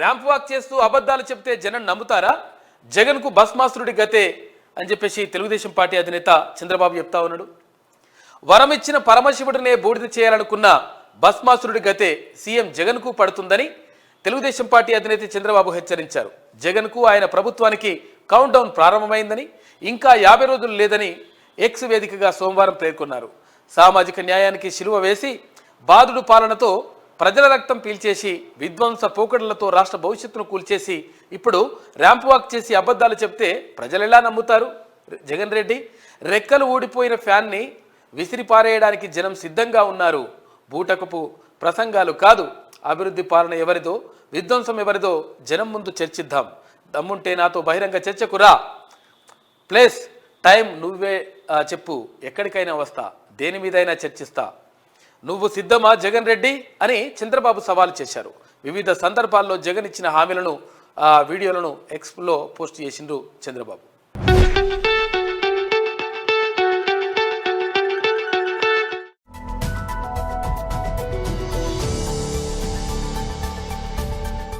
Ramp walk చేస్తూ అబద్ధాలు చెప్తే జనం నమ్ముతారా? జగన్కు భస్మాసురుడి గతే అని చెప్పేసి తెలుగుదేశం పార్టీ అధినేత చంద్రబాబు చెప్తా ఉన్నాడు. వరమిచ్చిన పరమశివుడినే బూడిద చేయాలనుకున్న భస్మాసురుడి గతే సీఎం జగన్కు పడుతుందని తెలుగుదేశం పార్టీ అధినేత చంద్రబాబు హెచ్చరించారు. జగన్కు ఆయన ప్రభుత్వానికి కౌంట్ డౌన్ ప్రారంభమైందని ఇంకా యాభై రోజులు లేదని ఎక్స్ వేదికగా సోమవారం పేర్కొన్నారు. సామాజిక న్యాయానికి శిలువ వేసి బాధుడు పాలనతో ప్రజల రక్తం పీల్చేసి విధ్వంస పోకడలతో రాష్ట్ర భవిష్యత్తును కూల్చేసి ఇప్పుడు ర్యాంప్ వాక్ చేసి అబద్ధాలు చెప్తే ప్రజలు ఎలా నమ్ముతారు? జగన్ రెడ్డి రెక్కలు ఊడిపోయిన ఫ్యాన్ని విసిరిపారేయడానికి జనం సిద్ధంగా ఉన్నారు. బూటకపు ప్రసంగాలు కాదు. అభివృద్ధి పాలన ఎవరిదో విధ్వంసం ఎవరిదో జనం ముందు చర్చిద్దాం. దమ్ముంటే నాతో బహిరంగ చర్చకు రా. ప్లేస్ టైం నువ్వే చెప్పు. ఎక్కడికైనా వస్తా. దేని మీదైనా చర్చిస్తా. నువ్వు సిద్ధమా జగన్ రెడ్డి అని చంద్రబాబు సవాల్ చేశారు. వివిధ సందర్భాల్లో జగన్ ఇచ్చిన హామీలను ఆ వీడియోలను ఎక్స్లో పోస్ట్ చేసిండ్రు చంద్రబాబు.